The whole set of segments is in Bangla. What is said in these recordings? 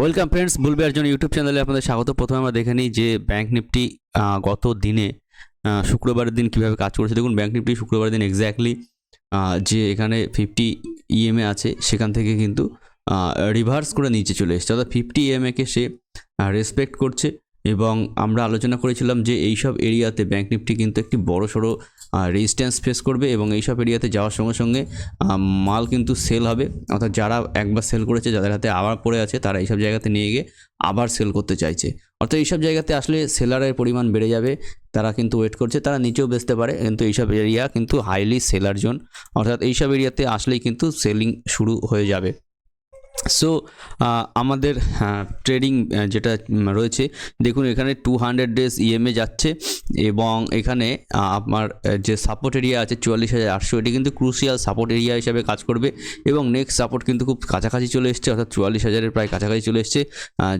ওয়েলকাম ফ্রেন্ডস বুলবে একজন ইউটিউব চ্যানেলে আপনাদের স্বাগত। প্রথমে আমরা দেখে নিই যে ব্যাঙ্ক নিফটি গত দিনে শুক্রবারের দিন কীভাবে কাজ করেছে। দেখুন ব্যাঙ্ক নিফটি শুক্রবারের দিন এক্স্যাক্টলি যে এখানে ফিফটি ইএমএ আছে, সেখান থেকে কিন্তু রিভার্স করে নিচে চলে এসেছে। অর্থাৎ ফিফটি ইএমএকে সে রেসপেক্ট করছে এবং আমরা আলোচনা করেছিলাম যে এইসব এরিয়াতে ব্যাঙ্ক নিফটি কিন্তু একটি বড় সড়ো রেজিস্ট্যান্স ফেস করবে এবং এইসব এরিয়াতে যাওয়ার সঙ্গে সঙ্গে মাল কিন্তু সেল হবে। অর্থাৎ যারা একবার সেল করেছে, যাদের হাতে আবার পড়ে আছে, তারা এইসব জায়গাতে নিয়ে গিয়ে আবার সেল করতে চাইছে। অর্থাৎ এইসব জায়গাতে আসলে সেলারের পরিমাণ বেড়ে যাবে, তারা কিন্তু ওয়েট করছে, তারা নিচেও বেচতে পারে, কিন্তু এইসব এরিয়া কিন্তু হাইলি সেলার জোন অর্থাৎ এইসব এরিয়াতে আসলেই কিন্তু সেলিং শুরু হয়ে যাবে। সো আমাদের ট্রেডিং যেটা রয়েছে দেখুন এখানে টু হান্ড্রেড ডেজ ইএমএ যাচ্ছে এবং এখানে আহ, যে সাপোর্ট এরিয়া আছে চুয়াল্লিশ হাজার আটশো এটি কিন্তু ক্রুশিয়াল সাপোর্ট এরিয়া হিসাবে কাজ করবে এবং নেক্সট সাপোর্ট কিন্তু খুব কাছাকাছি চলে এসছে অর্থাৎ চুয়াল্লিশ হাজারের প্রায় কাছাকাছি চলে এসছে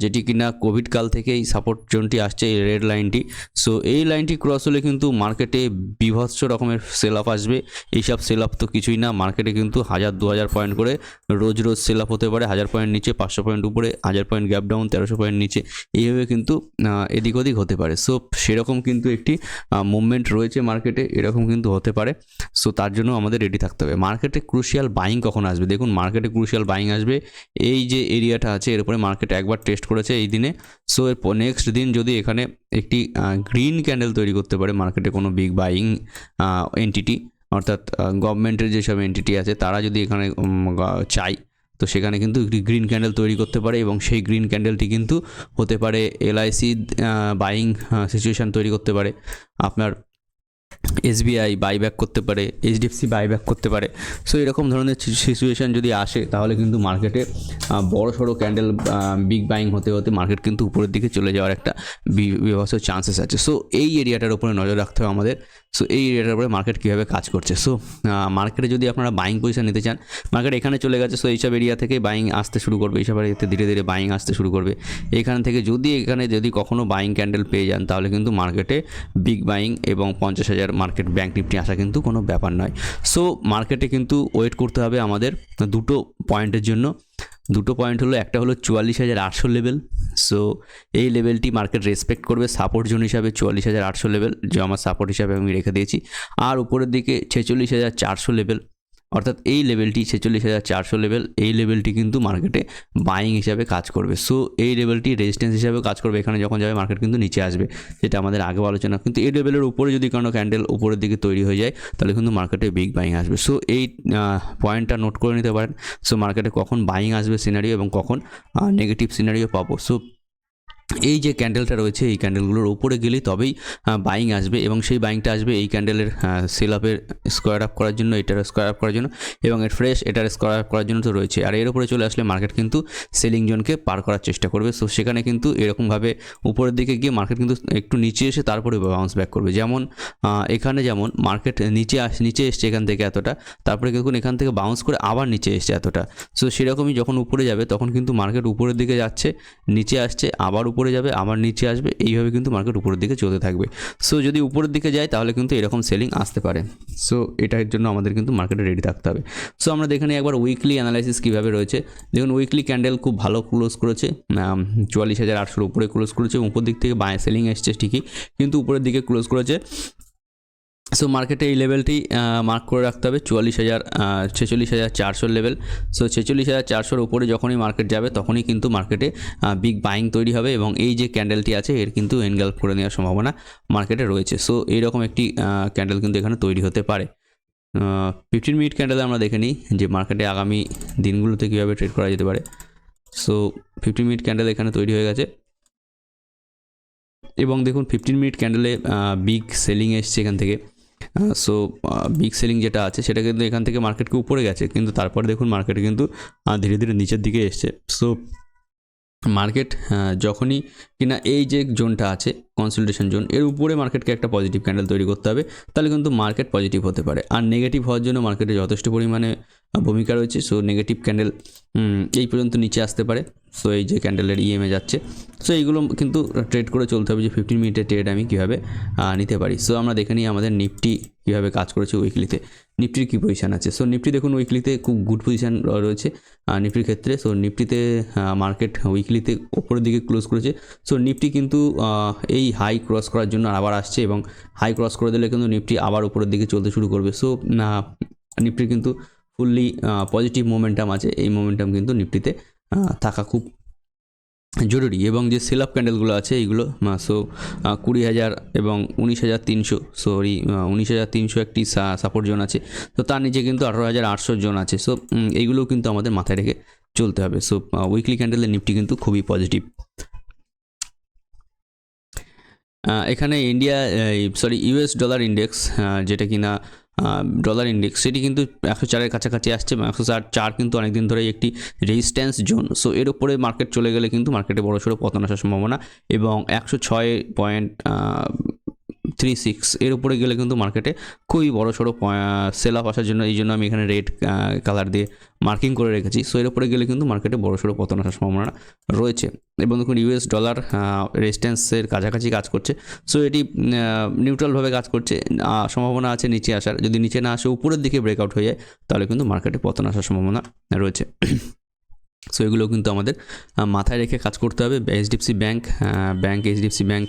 যেটি কিনা কোভিড কাল থেকে এই সাপোর্ট জোনটি আসছে এই রেড লাইনটি সো এই লাইনটি ক্রস হলে কিন্তু মার্কেটে বিভৎস রকমের সেল আপ আসবে। এইসব সেল আপ তো কিছুই না মার্কেটে কিন্তু হাজার দু হাজার পয়েন্ট করে রোজ রোজ সেল আপ হতে পারে। হাজার পয়েন্ট নিচে, পাঁচশো পয়েন্ট উপরে, হাজার পয়েন্ট গ্যাপ ডাউন তেরোশো পয়েন্ট নিচে। এইভাবে কিন্তু এদিক ওদিক হতে পারে। সো সেরকম কিন্তু একটি মুভমেন্ট রয়েছে মার্কেটে এরকম কিন্তু হতে পারে। সো তার জন্য আমাদের রেডি থাকতে হবে। মার্কেটে ক্রুশিয়াল বাইং কখন আসবে? দেখুন মার্কেটে ক্রুশিয়াল বাইং আসবে। এই যে এরিয়াটা আছে, এর উপরে মার্কেট একবার টেস্ট করেছে এই দিনে। সো এর নেক্সট দিন যদি এখানে একটি গ্রিন ক্যান্ডেল তৈরি করতে পারে মার্কেটে কোনো বিগ বাইং এন্টিটি অর্থাৎ গভর্নমেন্টের যেসব এন্টিটি আছে, তারা যদি এখানে চায় তো সেখানে কিন্তু একটি গ্রিন ক্যান্ডেল তৈরি করতে পারে এবং সেই গ্রিন ক্যান্ডেলটি কিন্তু হতে পারে এলআইসি বাইং সিচুয়েশান তৈরি করতে পারে। আপনার এসবিআই বাইব্যাক করতে পারে এইচডিএফসি বাইব্যাক করতে পারে। সো এরকম ধরনের সিচুয়েশান যদি আসে, তাহলে কিন্তু মার্কেটে বড় সড়ো ক্যান্ডেল বিগ বাইং হতে হতে মার্কেট কিন্তু উপরের দিকে চলে যাওয়ার একটা বি- বিভৎস চান্সেস আছে। সো এই এরিয়াটার উপরে নজর রাখতে হবে আমাদের। সো এই এরিয়াটার উপরে মার্কেট কীভাবে কাজ করছে? সো মার্কেটে যদি আপনারা বাইং পজিশন নিতে চান মার্কেট এখানে চলে গেছে। সো এইসব এরিয়া থেকে বাইং আসতে শুরু করবে। এইসব এরিয়াতে ধীরে ধীরে বাইং আসতে শুরু করবে। এখান থেকে যদি এখানে যদি কখনও বাইং ক্যান্ডেল পেয়ে যান, তাহলে কিন্তু মার্কেটে বিগ বাইং এবং পঞ্চাশ হাজার মার্কেট ব্যাঙ্ক নিফটি আসা কিন্তু কোনো ব্যাপার নয়। সো মার্কেটে কিন্তু ওয়েট করতে হবে আমাদের দুটো পয়েন্টের জন্য। দুটো পয়েন্ট হলো, একটা হলো চুয়াল্লিশ হাজার আটশো লেভেল সো এই লেভেলটি মার্কেট রেসপেক্ট করবে সাপোর্ট জোন হিসাবে চুয়াল্লিশ হাজার আটশো লেভেল যে আমার সাপোর্ট হিসাবে আমি রেখে দিয়েছি। আর উপরের দিকে ছেচল্লিশ হাজার চারশো লেভেল অর্থাৎ এই লেভেলটি ছেচল্লিশ হাজার চারশো লেভেল এই লেভেলটি কিন্তু মার্কেটে বাইং হিসাবে কাজ করবে। সো এই লেভেলটি রেজিস্ট্যান্স হিসাবে কাজ করবে। এখানে যখন যাবে মার্কেট কিন্তু নিচে আসবে। যেটা আমাদের আগেও আলোচনা, কিন্তু এই লেভেলের উপরে যদি কোনো ক্যান্ডেল উপরের দিকে তৈরি হয়ে যায়, তাহলে কিন্তু মার্কেটে বিগ বাইং আসবে। সো এই পয়েন্টটা নোট করে নিতে পারেন। সো মার্কেটে কখন বাইং আসবে সিনারিও এবং কখন নেগেটিভ সিনারিও পাবো। সো এই যে ক্যান্ডেলটা রয়েছে, এই ক্যান্ডেলগুলোর উপরে গেলেই তবেই বাইং আসবে এবং সেই বাইংটা আসবে এই ক্যান্ডেলের সেল আপের স্কোয়ার আপ করার জন্য, এটার স্কোয়ার আপ করার জন্য এবং এর ফ্রেশ এটার স্কোয়ার আপ করার জন্য তো রয়েছে। আর এর উপরে চলে আসলে মার্কেট কিন্তু সেলিং জোনকে পার করার চেষ্টা করবে। সো সেখানে কিন্তু এরকমভাবে উপরের দিকে গিয়ে মার্কেট কিন্তু একটু নিচে এসে তারপরে বাউন্স ব্যাক করবে। যেমন এখানে যেমন মার্কেট নিচে আস, নিচে এসছে এখান থেকে এতটা, তারপরে দেখুন এখান থেকে বাউন্স করে আবার নিচে এসছে এতটা। সো সেরকমই যখন উপরে যাবে, তখন কিন্তু মার্কেট উপরের দিকে যাচ্ছে, নিচে আসছে, আবার উপরে যাবে, আবার নিচে আসবে, এইভাবে কিন্তু মার্কেট উপরের দিকে চলতে থাকবে। সো যদি উপরের দিকে যায়, তাহলে কিন্তু এরকম সেলিং আসতে পারে। সো এটার জন্য আমাদের কিন্তু মার্কেটে রেডি থাকতে হবে। সো আমরা দেখে একবার উইকলি অ্যানালাইসিস কীভাবে রয়েছে। দেখুন উইকলি ক্যান্ডেল খুব ভালো ক্লোজ করেছে চুয়াল্লিশ হাজার আটশোর উপরে ক্লোজ করেছে উপর দিক থেকে বাঁয়ে সেলিং এসছে ঠিকই, কিন্তু উপরের দিকে ক্লোজ করেছে সো মার্কেটে এই লেভেলটি মার্ক করে রাখতে হবে। চুয়াল্লিশ হাজার ছেচল্লিশ হাজার চারশোর লেভেল সো ছেচল্লিশ হাজার চারশোর উপরে যখনই মার্কেট যাবে, তখনই কিন্তু মার্কেটে বিগ বাইং তৈরি হবে এবং এই যে ক্যান্ডেলটি আছে, এর কিন্তু এনগাল্প করে নেওয়ার সম্ভাবনা মার্কেটে রয়েছে। সো এইরকম একটি ক্যান্ডেল কিন্তু এখানে তৈরি হতে পারে। ফিফটিন মিনিট ক্যান্ডেলে আমরা দেখে নিই যে মার্কেটে আগামী দিনগুলোতে কীভাবে ট্রেড করা যেতে পারে। সো ফিফটিন মিনিট ক্যান্ডেল এখানে তৈরি হয়ে গেছে। এবং দেখুন ফিফটিন মিনিট ক্যান্ডেলে বিগ সেলিং এসছে এখান থেকে। সো বিগ সেলিং যেটা আছে সেটা কিন্তু এখান থেকে মার্কেটকে উপরে গেছে, কিন্তু তারপর দেখুন মার্কেটে কিন্তু ধীরে ধীরে নিচের দিকে এসছে। সো মার্কেট যখনই কিনা এই যে জোনটা আছে কনসোলিডেশন জোন এর উপরে মার্কেটকে একটা পজিটিভ ক্যান্ডেল তৈরি করতে হবে, তাহলে কিন্তু মার্কেট পজিটিভ হতে পারে। আর নেগেটিভ হওয়ার জন্য মার্কেটে যথেষ্ট পরিমাণে ভূমিকা রয়েছে সো নেগেটিভ ক্যান্ডেল এই পর্যন্ত নিচে আসতে পারে। সো এই যে ক্যান্ডেলের ইএমএ যাচ্ছে। সো এইগুলো কিন্তু ট্রেড করে চলতে হবে যে ফিফটিন মিনিটের ট্রেড আমি কীভাবে নিতে পারি। সো আমরা দেখে নিই আমাদের নিফটি কীভাবে কাজ করেছে উইকলিতে নিফটির কী পজিশান আছে? সো নিফটি দেখুন উইকলিতে খুব গুড পজিশান রয়েছে নিফটির ক্ষেত্রে। সো নিফটিতে মার্কেট উইকলিতে ওপরের দিকে ক্লোজ করেছে। সো নিফটি কিন্তু এই হাই ক্রস করার জন্য আবার আসছে এবং হাই ক্রস করে দিলে কিন্তু নিফটি আবার উপরের দিকে চলতে শুরু করবে। সো নিফটির কিন্তু ফুললি পজিটিভ মোমেন্টাম আছে। এই মোমেন্টাম কিন্তু নিফটিতে থাকা খুব জরুরি এবং যে সেল আপ ক্যান্ডেলগুলো আছে, এইগুলো সো কুড়ি হাজার এবং উনিশ হাজার তিনশো সরি উনিশ হাজার তিনশো একটি সাপোর্ট জোন আছে। তো তার নিচে কিন্তু আঠারো হাজার আটশো জোন আছে। সো এইগুলোও কিন্তু আমাদের মাথায় রেখে চলতে হবে। সো উইকলি ক্যান্ডেলের নিফটি কিন্তু খুবই পজিটিভ এখানে India sorry US dollar index যেটা কিনা ডলার ইন্ডেক্স সেটি কিন্তু একশো চারের কাছাকাছি আসছে এবং একশো চার চার কিন্তু অনেকদিন ধরেই একটি রেজিস্ট্যান্স জোন সো এর উপরে মার্কেট চলে গেলে কিন্তু মার্কেটে বড় সড়ো পতন আসার সম্ভাবনা এবং একশো ছয় পয়েন্ট থ্রি সিক্স এর উপরে গেলে কিন্তু মার্কেটে খুবই বড় সড়ো সেল অফ আসার জন্য এই জন্য আমি এখানে রেড কালার দিয়ে মার্কিং করে রেখেছি। সো এর উপরে গেলে কিন্তু মার্কেটে বড় সড়ো পতন আসার সম্ভাবনা রয়েছে। এবং দেখুন ইউএস ডলার রেজিস্ট্যান্সের কাছাকাছি কাজ করছে। সো এটি নিউট্রালভাবে কাজ করছে। সম্ভাবনা আছে নিচে আসার। যদি নিচে না আসে, উপরের দিকে ব্রেকআউট হয়ে যায়, তাহলে কিন্তু মার্কেটে পতন আসার সম্ভাবনা রয়েছে। সো এগুলো কিন্তু আমাদের মাথায় রেখে কাজ করতে হবে। HDFC bank bank HDFC bank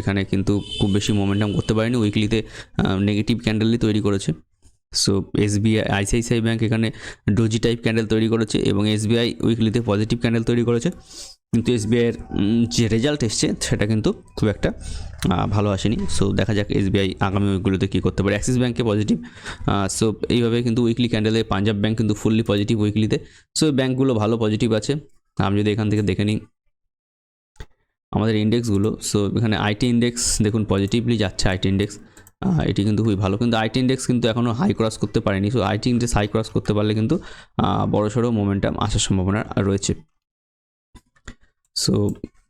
এখানে কিন্তু খুব বেশি মোমেন্টাম করতে পারেনি। উইকলিতে নেগেটিভ ক্যান্ডেলই তৈরি করেছে। সো এসবিআই আইসিআইসিআই ব্যাঙ্ক এখানে ডোজি টাইপ ক্যান্ডেল তৈরি করেছে এবং এসবিআই উইকলিতে পজিটিভ ক্যান্ডেল তৈরি করেছে। কিন্তু এসবিআইয়ের যে রেজাল্ট এসছে, সেটা কিন্তু খুব একটা ভালো আসেনি। সো দেখা যাক এসবিআই আগামী উইকগুলোতে কী করতে পারে। অ্যাক্সিস ব্যাঙ্কে পজিটিভ সো এইভাবে কিন্তু উইকলি ক্যান্ডেলে পাঞ্জাব ব্যাঙ্ক কিন্তু ফুললি পজিটিভ উইকলিতে সো ব্যাঙ্কগুলো ভালো পজিটিভ আছে। আমি যদি এখান থেকে দেখে নিই, আমাদের ইন্ডেক্সগুলো সো এখানে আইটি ইন্ডেক্স দেখুন পজিটিভলি যাচ্ছে আইটি ইন্ডেক্স এটি কিন্তু খুবই ভালো। কিন্তু আইটি ইন্ডেক্স কিন্তু এখনও হাই ক্রস করতে পারেনি। So IT index high cross করতে পারলে কিন্তু বড় সড়ো মোমেন্টাম আসার সম্ভাবনা রয়েছে। সো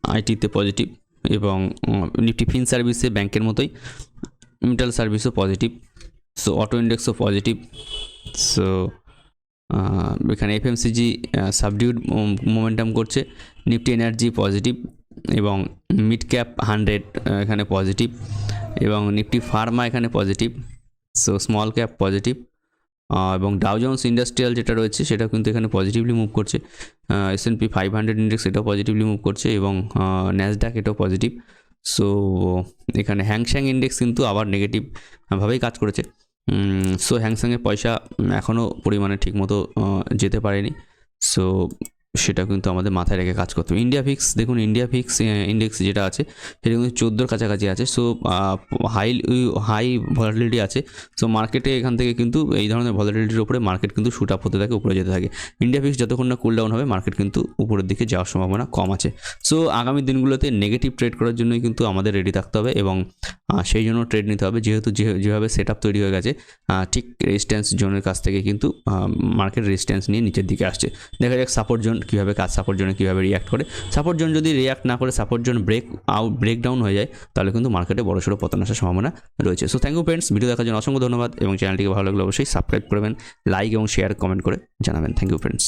আইটিতে পজিটিভ এবং নিফটি ফিন সার্ভিসে ব্যাংকের মতোই মিটাল সার্ভিসও পজিটিভ সো অটো ইন্ডেক্সও পজিটিভ সো এখানে এফএমসিজি সাবডিউড মোমেন্টাম করছে নিফটি এনার্জি পজিটিভ এবং মিড ক্যাপ হান্ড্রেড এখানে পজিটিভ এবং নিফটি ফার্মা এখানে positive so small cap positive এবং ডাউজন্স ইন্ডাস্ট্রিয়াল যেটা রয়েছে সেটা কিন্তু এখানে পজিটিভলি মুভ করছে। S and P five hundred index এটাও পজিটিভলি মুভ করছে এবং ন্যাসডাক এটাও পজিটিভ সো এখানে হ্যাংস্যাং ইন্ডেক্স কিন্তু আবার নেগেটিভভাবেই কাজ করেছে। সো হ্যাংস্যাংয়ের পয়সা এখনও পরিমাণে ঠিকমতো যেতে পারেনি। সো সেটা কিন্তু আমাদের মাথায় রেখে কাজ করতে হবে। ইন্ডিয়া ফিক্স দেখুন ইন্ডিয়া ফিক্স ইন্ডেক্স যেটা আছে, সেটা কিন্তু চোদ্দোর কাছাকাছি আছে। সো হাই হাই ভলাটিলিটি আছে। সো মার্কেটে এখান থেকে কিন্তু এই ধরনের ভলাটিলিটির উপরে মার্কেট কিন্তু শুট আপ হতে থাকে, উপরে যেতে থাকে। ইন্ডিয়া ফিক্স যতক্ষণ না কুল ডাউন হবে মার্কেট কিন্তু উপরের দিকে যাওয়ার সম্ভাবনা কম আছে। সো আগামী দিনগুলোতে নেগেটিভ ট্রেড করার জন্যই কিন্তু আমাদের রেডি থাকতে হবে এবং সেই জন্য ট্রেড নিতে হবে। যেহেতু যেভাবে সেট আপ তৈরি হয়ে গেছে ঠিক রেজিস্ট্যান্স জোনের কাছ থেকে কিন্তু মার্কেট রেজিস্ট্যান্স নিয়ে নিচের দিকে আসছে। দেখা যাক সাপোর্ট জোন কীভাবে কাজ সাপোর্ট জোনে কীভাবে রিয়াক্ট করে। সাপোর্ট জোন যদি রিয়াক্ট না করে support zone break out break down হয়ে যায়, তাহলে কিন্তু মার্কেটে বড় সড়ো পতন আসার সম্ভাবনা রয়েছে। So thank you friends video দেখার জন্য অসংখ্য ধন্যবাদ এবং চ্যানেলটিকে ভালো লাগলে অবশ্যই সাবস্ক্রাইব করবেন লাইক এবং শেয়ার কমেন্ট করে জানাবেন। Thank you friends